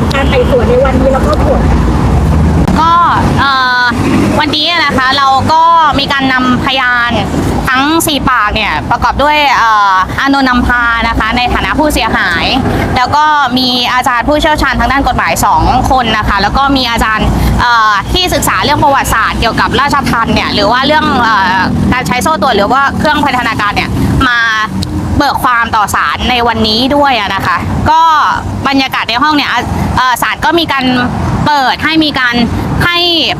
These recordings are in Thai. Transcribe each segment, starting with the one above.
ของการไต่สวนในวันนี้แล้วก็ผลก็เอ่อวันนี้นะคะเราก็มีการนำพยานทั้ง 4 ปากเนี่ยประกอบด้วยเอ่ออานนท์นำพานะคะในฐานะผู้เสียหาย แล้วก็มีอาจารย์ผู้เชี่ยวชาญทางด้านกฎหมาย 2 คนนะคะแล้วก็มีอาจารย์เอ่อที่ศึกษาเรื่องประวัติศาสตร์เกี่ยวกับราชทัณฑ์เนี่ยหรือว่าเรื่องเอ่อการใช้โซ่ตรวจหรือว่าเครื่องพันธนาการเนี่ยมา เบิกความต่อศาลในวันนี้ด้วยนะคะ ก็บรรยากาศในห้องเนี่ยศาลก็มีการเปิดให้มีการให้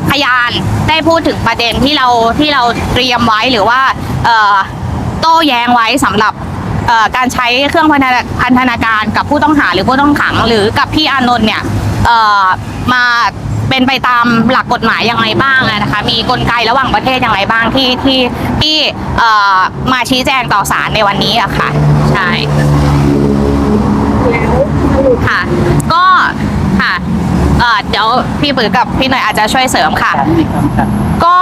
พยานได้พูดถึงประเด็นที่เราที่เราเตรียมไว้หรือว่าโต้แย้งไว้สำหรับการใช้เครื่องพันธนาพันธนาการกับผู้ต้องหาหรือผู้ต้องขังหรือกับพี่อานนท์เนี่ยมา เป็นไปตามหลักกฎหมายยังไงบ้างนะคะ มีกลไกระหว่างประเทศอย่างไรบ้างที่ที่ที่มาชี้แจงต่อศาลในวันนี้อะค่ะ ใช่แล้วค่ะ ก็ค่ะเดี๋ยวพี่ปือกับพี่หน่อยอาจจะช่วยเสริมค่ะ ก็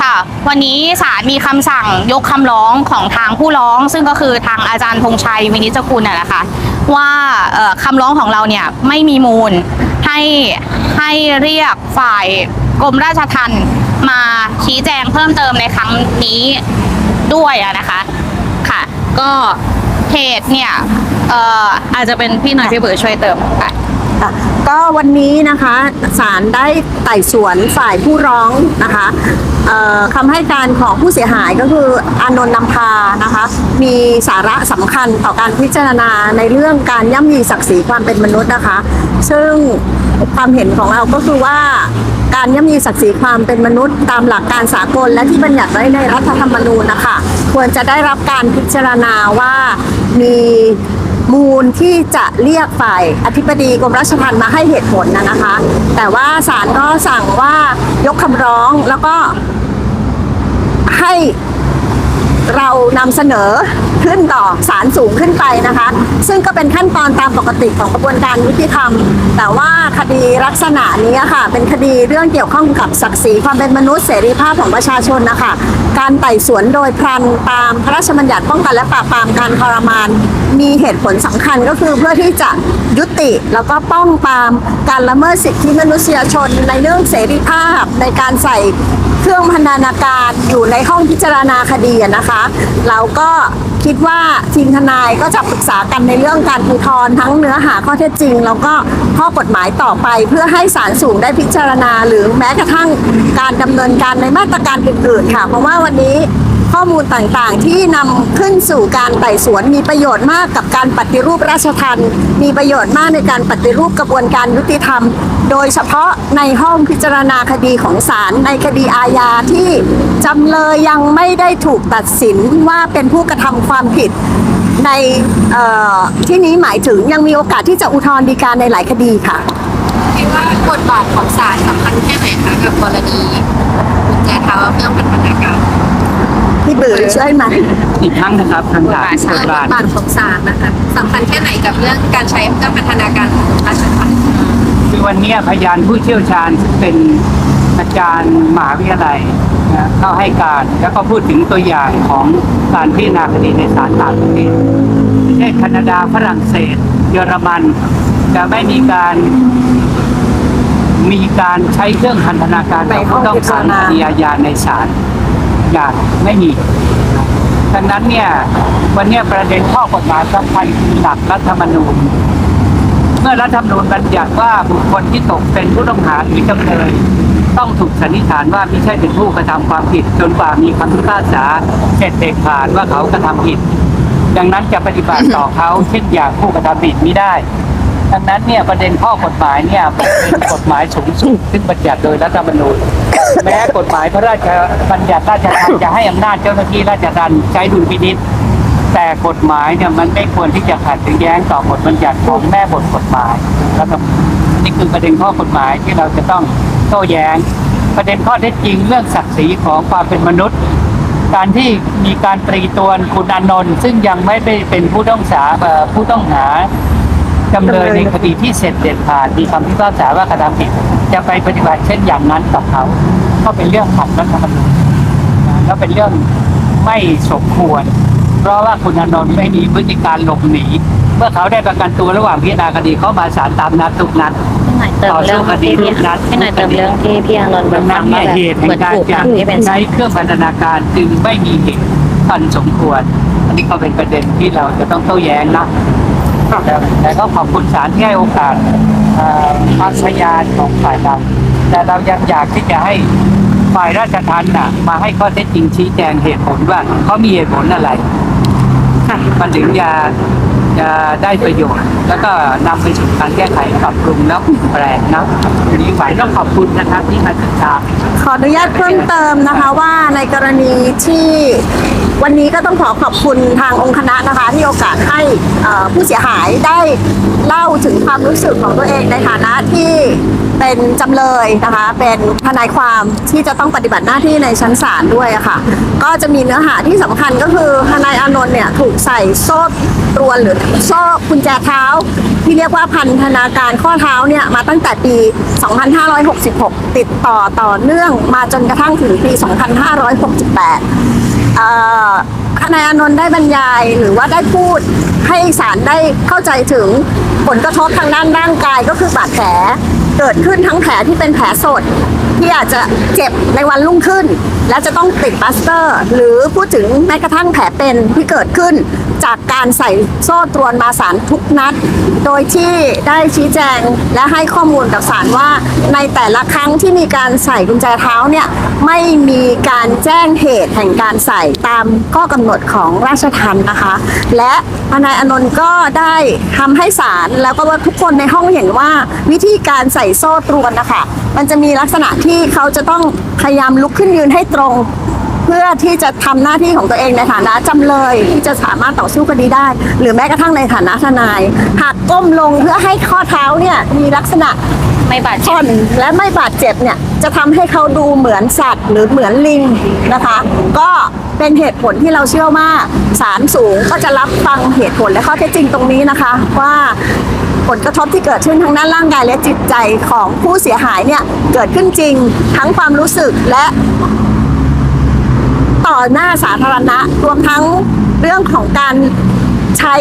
ค่ะ วันนี้ศาลมีคำสั่งยกคำร้องของทางผู้ร้อง ซึ่งก็คือทางอาจารย์ธงชัยวินิจกุลน่ะนะคะ ว่าคำร้องของเราเนี่ยไม่มีมูลให้ ให้เรียกฝ่ายกรมราชทัณฑ์มาชี้แจงเพิ่มเติมในครั้งนี้ด้วยนะคะค่ะ ก็เหตุเนี่ยเอ่ออาจจะเป็นพี่หน่อยพี่ปือช่วยเติมค่ะก็วันนี้นะคะศาลได้ไต่สวนฝ่ายผู้ร้องนะคะคำให้การของผู้เสียหายก็คืออานนท์นำพานะคะ มีสาระสำคัญต่อการพิจารณาในเรื่องการย่ำยีศักดิ์ศรีความเป็นมนุษย์นะคะ ซึ่ง ความเห็นของเราก็คือว่าการย่ำยีศักดิ์ศรีความเป็นมนุษย์ตามหลักการสากลและที่บัญญัติไว้ในรัฐธรรมนูญนะคะควรจะได้รับการพิจารณาว่ามีมูลที่จะเรียกฝ่ายอธิบดีกรมราชทัณฑ์มาให้เหตุผลนะนะคะ แต่ว่าศาลก็สั่งว่ายกคำร้องแล้วก็ให้ เรานำเสนอขึ้นต่อศาลสูงขึ้นไปนะคะ ซึ่งก็เป็นขั้นตอนตามปกติของกระบวนการยุติธรรม แต่ว่าคดีลักษณะนี้ค่ะ เป็นคดีเรื่องเกี่ยวข้องกับศักดิ์ศรีความเป็นมนุษย์เสรีภาพของประชาชนนะคะการไต่สวนโดยพลันตามพระราชบัญญัติป้องกันและปราบปรามการทรมาน มีเหตุผลสำคัญก็คือเพื่อที่จะยุติแล้วก็ป้องปรามการละเมิดสิทธิมนุษยชนในเรื่องเสรีภาพในการใส่ เครื่องพันธนาการอยู่ในห้องพิจารณาคดีนะคะ เราก็คิดว่าทีมทนายก็จะปรึกษากันในเรื่องการอุทธรณ์ทั้งเนื้อหาข้อเท็จจริง แล้วก็ข้อกฎหมายต่อไป เพื่อให้ศาลสูงได้พิจารณา หรือแม้กระทั่งการดำเนินการในมาตรการอื่นๆค่ะ เพราะว่าวันนี้ ข้อมูลต่างๆ ที่นำขึ้นสู่การไต่สวนมีประโยชน์มากกับการปฏิรูปราชทัณฑ์มีประโยชน์มากในการปฏิรูปกระบวนการยุติธรรม โดยเฉพาะในห้องพิจารณาคดีของศาลในคดีอาญาที่จำเลยยังไม่ได้ถูกตัดสินว่าเป็นผู้กระทำความผิดในที่นี้หมายถึงยังมีโอกาสที่จะอุทธรณ์ฎีกาในหลายคดีค่ะคิดว่าบทบาทของศาลสำคัญแค่ไหนคะกับกรณีกุญแจเท้าเรื่องพันธนาการ พี่บือช่วยไหมอีกครั้งนะครับทางการศาลบทบาทบทบาทของศาลนะคะสำคัญแค่ไหนกับเรื่องการใช้เครื่องพันธนาการของราชทัณฑ์คือวันนี้พยานผู้เชี่ยวชาญซึ่งเป็นอาจารย์มหาวิทยาลัยนะเข้าให้การแล้วก็พูดถึงตัวอย่างของการพิจารณาคดีในศาลต่างประเทศประเทศแคนาดาฝรั่งเศส เยอรมันจะไม่มีการมีการใช้เครื่องพันธนาการในกับห้องผู้ต้องพิจาการรณาคดีอาญาในศาล อย่างไม่มีดังนั้นเนี่ยวันนี้ประเด็นข้อกฎหมายสำคัญคือหลักรัฐธรรมนูญ เมื่อรัฐธรรมนูญบัญญัติว่าบุคคลที่ตกเป็นผู้ต้องหาหรือจำเลยต้องถูกสันนิษฐานว่าไม่ใช่เป็นผู้กระทำความผิด จนกว่ามีคำพิพากษาเสร็จเด็ดขาดว่าเขากระทำผิด ดังนั้นจะปฏิบัติต่อเขาเช่นอย่างผู้กระทำผิดไม่ได้ ดังนั้นเนี่ยประเด็นข้อกฎหมายเนี่ยเป็นกฎหมายสูงสุดซึ่งบัญญัติโดยรัฐธรรมนูญแม้กฎหมายพระราชบัญญัติราชทัณฑ์จะให้อำนาจเจ้าหน้าที่ราชทัณฑ์ใช้ดุลพินิษแต่กฎหมายเนี่ยมันไม่ควรที่จะขัดหรือแย้งต่อบทบัญญัติของแม่บทกฎหมายรัฐธรรมนูญนี่คือประเด็นข้อกฎหมายที่เราจะต้องโต้แย้ง ประเด็นข้อเท็จจริงเรื่องศักดิ์ศรีของความเป็นมนุษย์ การที่มีการตรีตวนคุณอานนท์ซึ่งยังไม่ได้เป็นผู้ต้องสาผู้ต้องหา จำเลยในคดีที่เสร็จเด็ดขาดมีคำพิพากษาว่ากระทำผิดจะไปปฏิบัติเช่นอย่างนั้นกับเขา ก็เป็นเรื่องขัดรัฐธรรมนูญนะแล้วเป็นเรื่องไม่สมควร เพราะว่าคุณอานนท์ไม่มีพฤติการหลบหนีเมื่อเขาได้ประกันตัวระหว่างพิจารณาคดีเขามาศาลตามนัดทุกนัดพี่หน่อยเติมเรื่องที่พี่พี่หน่อยเติมเรื่องที่พี่อานนท์ดังนั้นว่าเนี่ยแบบเหตุแห่เหมืงอนการถูกจะที่เป็นใช้เครื่องพันธนาการจึงไม่มีเหตุอันสมควร อันนี้ก็เป็นประเด็นที่เราจะต้องโต้แย้งนะ แต่แต่ก็ขอบคุณศาลที่ให้โอกาสเอ่อฟังพยานของฝ่ายเราแต่เรายังอยากที่จะให้ฝ่ายราชทัณฑ์น่ะ มาให้ข้อเท็จจริงชี้แจงเหตุผลว่าเขามีเหตุผลอะไรมันถึงจะจะได้ประโยชน์ แล้วก็นำไปสู่การแก้ไขปรับปรุงแล้วเปลี่ยนแปลงนะทีนี้ฝ่ายต้องขอบคุณนะครับที่มาติดตามขออนุญาตเพิ่มเติมนะคะว่าในกรณีที่วันนี้ก็ต้องขอขอบคุณทางองค์คณะนะคะที่โอกาสให้ผู้เสียหายได้เล่าถึงความรู้สึกของตัวเองในฐานะที่เป็นจำเลยนะคะเป็นทนายความที่จะต้องปฏิบัติหน้าที่ในชั้นศาลด้วยะค่ะ ก็จะมีเนื้อหาที่สำคัญก็คือทนายอานนท์เนี่ยถูกใส่โซ่ตรวนหรือโซ่กุญแจเท้า ที่เรียกว่าพันธนาการข้อเท้าเนี่ยมาตั้งแต่ปี 2566 ติดต่อต่อเนื่องมาจนกระทั่งถึงปี 2568 คณะอนนท์ได้บรรยายหรือว่าได้พูดให้ศาลได้เข้าใจถึงผลกระทบทางด้านร่างกายก็คือบาดแผลเกิดขึ้นทั้งแผลที่เป็นแผลสด ที่อาจจะเจ็บในวันรุ่งขึ้น และจะต้องติดปลาสเตอร์ หรือพูดถึงแม้กระทั่งแผลเป็นที่เกิดขึ้น จากการใส่โซ่ตรวนมาสารทุกนัด โดยที่ได้ชี้แจงและให้ข้อมูลกับศาลว่า ในแต่ละครั้งที่มีการใส่กุญแจเท้าเนี่ยไม่มีการแจ้งเหตุแห่งการใส่ตามข้อกำหนดของราชทัณฑ์นะคะ และทนายอานนท์ก็ได้ทำให้ศาลแล้วก็ว่าทุกคนในห้องเห็นว่าวิธีการใส่โซ่ตรวนนะคะมันจะมีลักษณะที่เขาจะต้องพยายามลุกขึ้นยืนให้ตรง เพื่อที่จะทำหน้าที่ของตัวเองในฐานะจำเลยที่จะสามารถต่อสู้คดีได้ หรือแม้กระทั่งในฐานะทนาย หากก้มลงเพื่อให้ข้อเท้าเนี่ยมีลักษณะไม่บาดทเจ็บนและไม่บาดเจ็บเนี่ยจะทำให้เขาดูเหมือนสัตว์ หรือเหมือนลิงนะคะ ก็เป็นเหตุผลที่เราเชื่อว่าศาลสูงก็จะรับฟังเหตุผลและข้อเท็จจริงตรงนี้นะคะว่าผลกระทบที่เกิดขึ้นทางด้านร่างกายและจิตใจของผู้เสียหายเนี่ยเกิดขึ้นจริงทั้งความรู้สึกและ ต่อหน้าสาธารณะ รวมทั้งเรื่องของการใช้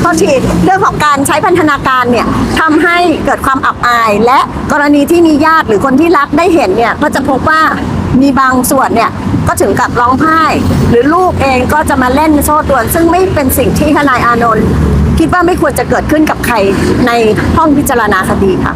โทษทีเรื่องของการใช้พันธนาการเนี่ยทำให้เกิดความอับอาย และกรณีที่มีญาติหรือคนที่รักได้เห็นเนี่ยก็จะพบว่ามีบางส่วนเนี่ยก็ถึงกับร้องไห้ หรือลูกเองก็จะมาเล่นโซ่ตรวน ซึ่งไม่เป็นสิ่งที่ทนายอานนท์คิดว่าไม่ควรจะเกิดขึ้นกับใครในห้องพิจารณาคดีค่ะ